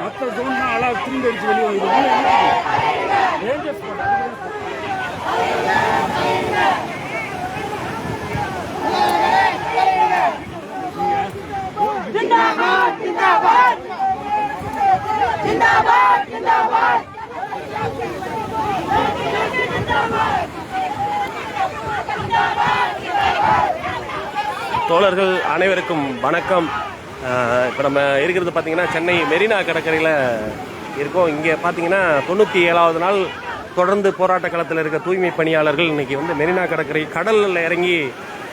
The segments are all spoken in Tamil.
மற்ற ஜோன் அழகா திரும்பி அடிச்சு வெளியே வந்துருக்காங்க ரேஞ்சர்ஸ் போட்டாங்க जिंदाबाद जिंदाबाद जिंदाबाद जिंदाबाद தோழர்கள் அனைவருக்கும் வணக்கம் இப்போ நம்ம இருக்கிறது பார்த்தீங்கன்னா சென்னை மெரினா கடற்கரையில் இருக்கோம். இங்கே பார்த்தீங்கன்னா தொண்ணூற்றி ஏழாவது நாள் தொடர்ந்து போராட்ட களத்தில் இருக்க தூய்மை பணியாளர்கள் இன்றைக்கி வந்து மெரினா கடற்கரை கடலில் இறங்கி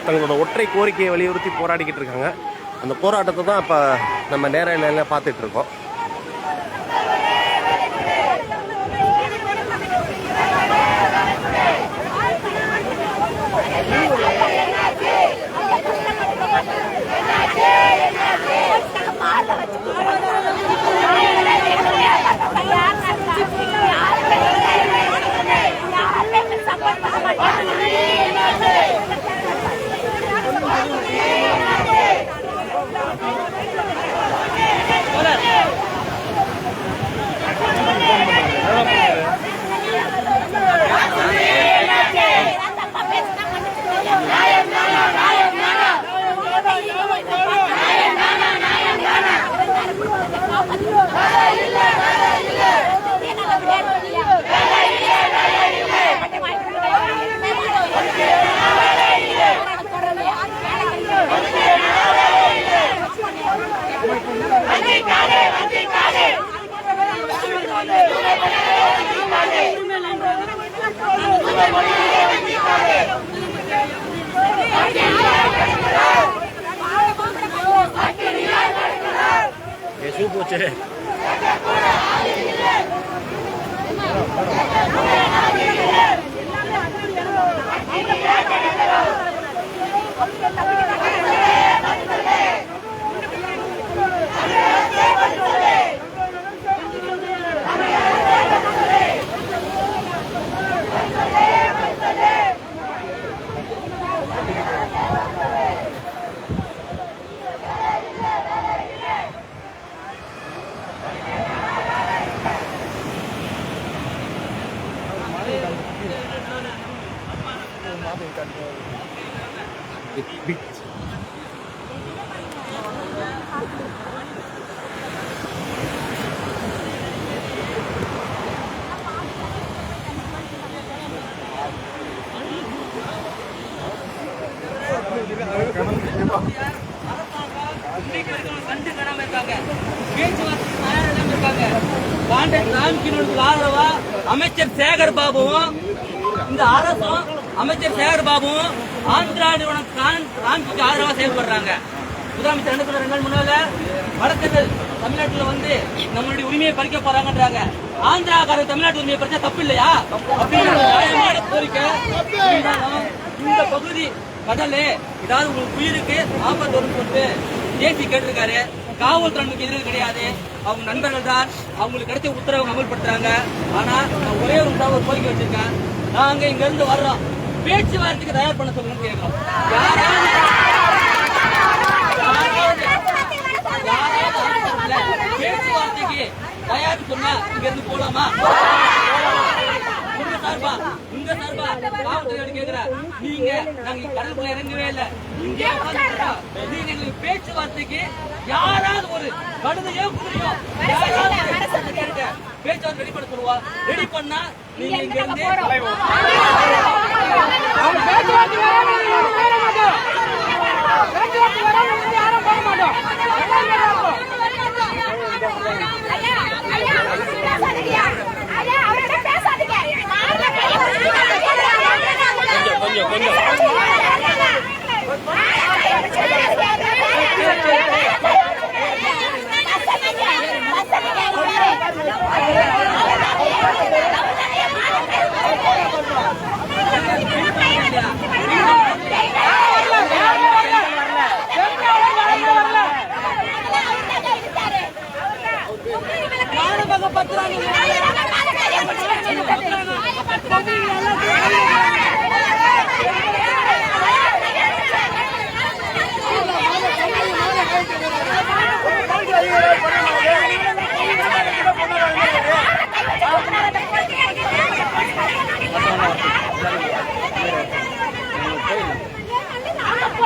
தங்களோட ஒற்றை கோரிக்கையை வலியுறுத்தி போராடிக்கிட்டு இருக்காங்க. அந்த போராட்டத்தை தான் இப்போ நம்ம நேர நேரில் பார்த்துட்டு இருக்கோம். வச்சு ஷூ போச்சு. கண்டு காணாம இருக்காங்க பேச்சுவார்த்தைக்கு தயார் இல்லாம இருக்காங்க பாண்டன் ராம்கிரனுக்கு ஆதரவா? அமைச்சர் சேகர் பாபுவும் இந்த அரசும் அமைச்சர் சேகர் பாபுவும் ஆந்திரா நிறுவனம் சாமிக்கு ஆதரவா செயல்படுறாங்க. முதலமைச்சர் என்ன சொல்றாரு முன்னால வடக்கர்கள் தமிழ்நாட்டுல வந்து நம்மளுடைய உரிமையை பறிக்க போறாங்கன்றாங்க. ஆந்திராக்காரர் தமிழ்நாட்டு உரிமையை பறிச்சா தப்பு இல்லையா? அப்படின்னு கோரிக்கை. இந்த பகுதி கடலு. ஏதாவது உங்களுக்கு உயிருக்கு ஆபத்து வரும்னு சொல்லிட்டு ஏசி கேட்டிருக்காரு. காவல்துறை நமக்கு எதிர்ப்பு கிடையாது. அவங்க நண்பர்கள் தான். அவங்களுக்கு கிடைச்ச உத்தரவு அமல்படுத்துறாங்க. ஆனா நான் ஒரே ஒரு தான் ஒரு கோரிக்கை வச்சிருக்கேன். நாங்க இங்க இருந்து வர்றோம். பேச்சுவார்த்தைக்கு தயார் பண்ண சொல்லணும்னு கேட்கிறோம். பேச்சுவார்த்தைக்கு தயார் சொன்னா இங்க இருந்து போலாமா? சார்பா? உங்க சார்பா கேக்குறேன் நீங்க நாங்க கடலுக்குள்ள இறங்கவே இல்ல இங்கே நீங்க எங்களுக்கு பேச்சுவார்த்தைக்கு யாராவது ஒரு கடுதையோ குதிரையோ யாராவது பேச்சுவார்த்தை ரெடி பண்ண சொல்லுவா ரெடி பண்ணா நீங்க இங்க இருந்து பேச்சுவார்த்தை வராம யாரும் போக மாட்டோம்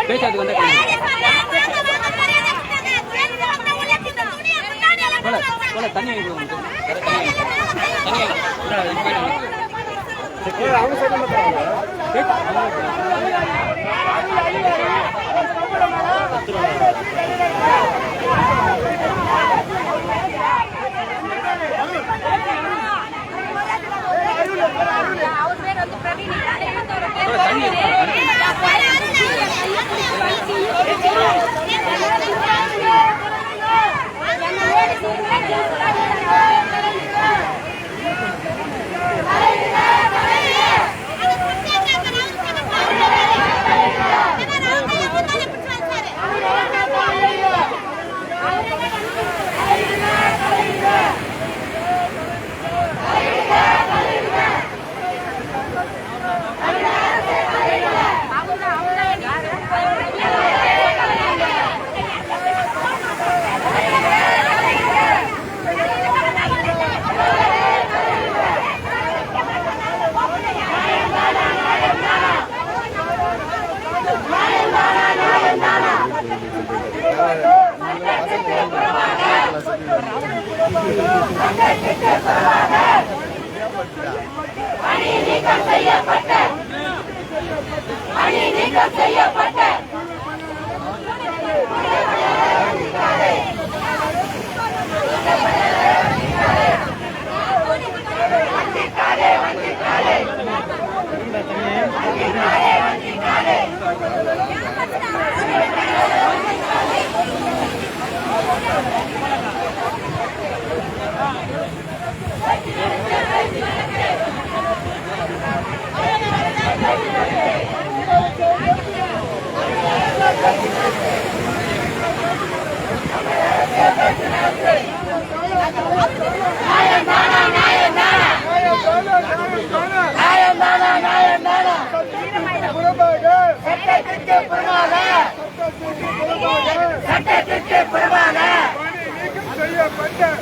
பேசாதுக்கு வந்து போல தண்ணி வாங்கி கொடுங்க தண்ணி. செய்யப்பட்ட அணி நீக்கம் செய்யப்பட்ட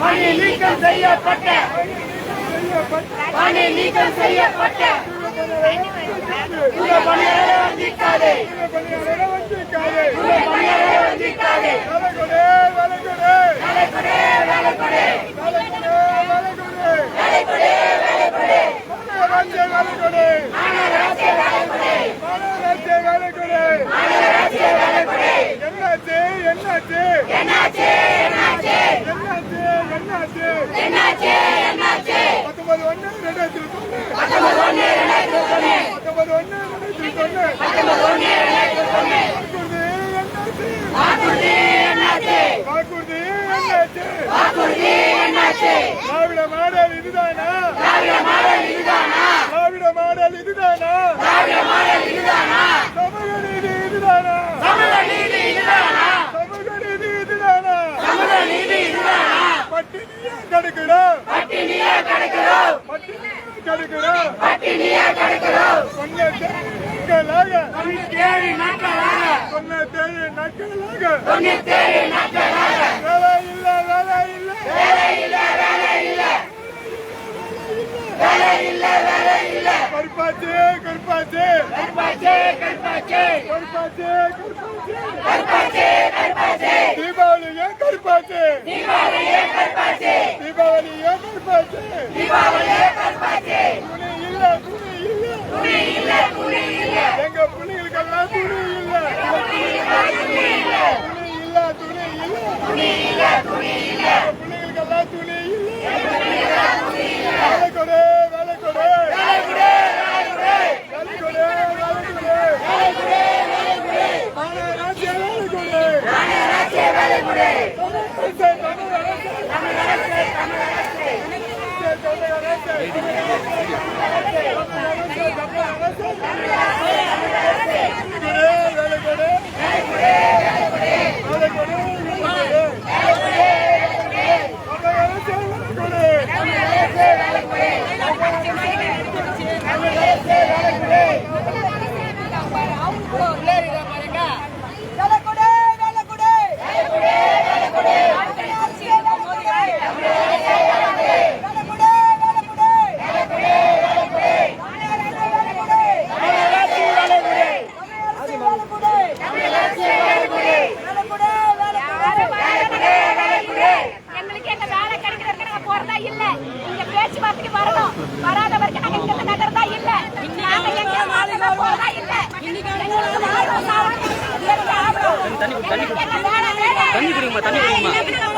பணி நீக்கம் செய்யப்பட்ட. பணி நீக்கம் செய்யப்பட்ட. இந்த பணியாளரை வந்திக்காதே இந்த பணியாளரை வந்திக்காதே கொடு திராவிட மாடல் இதுதானா திராவிட மாடல் இதுதானா திராவிட மாடல் இதுதானா திராவிட மாடல் இதுதானா சமூக நீதி இதுதானா சமூக நீதி இதுதானா சமூக நீதி இதுதானா சமூக நீதி இதுதானா பட்டினியா கிடக்குறோம். பட்டினியா கிடக்குறோம். பட்டினியா கிடக்குறோம். பட்டினியா நாட்களாக தொண்ணூத்தேழு நாட்களாக தொண்ணூத்தேழு நாட்களாக தொண்ணூத்தேழு நாட்களாக வேலை இல்ல வேலை இல்ல வேலை இல்ல வேலை இல்ல வேலை இல்ல வேலை இல்ல கருப்பாச்சு. கருப்பாச்சு கருப்பாச்சு. கருப்பாச்சு கருப்பாச்சு. கருப்பாச்சு கருப்பாச்சு. தீபாவளியே கருப்பாச்சு. தீபாவளியே கருப்பாச்சு. தீபாவளியே கருப்பாச்சு. தீபாவளியே கருப்பாச்சு. துணி இல்ல துணி எங்க புள்ளிகளுக்கெல்லாம் துணி இல்ல. துணி இல்ல துணி இல்ல துணி இல்ல துணி இல்ல துணி துணி இல்ல வேலை கொடு வேலை கொடு வேலை கொடு வேலை கொடு வேலை கொடு வேலை கொடு தமிழ் அரசு தமிழ் அரசு தண்ணி குடிங்கம்மா தண்ணி குடிங்கம்மா.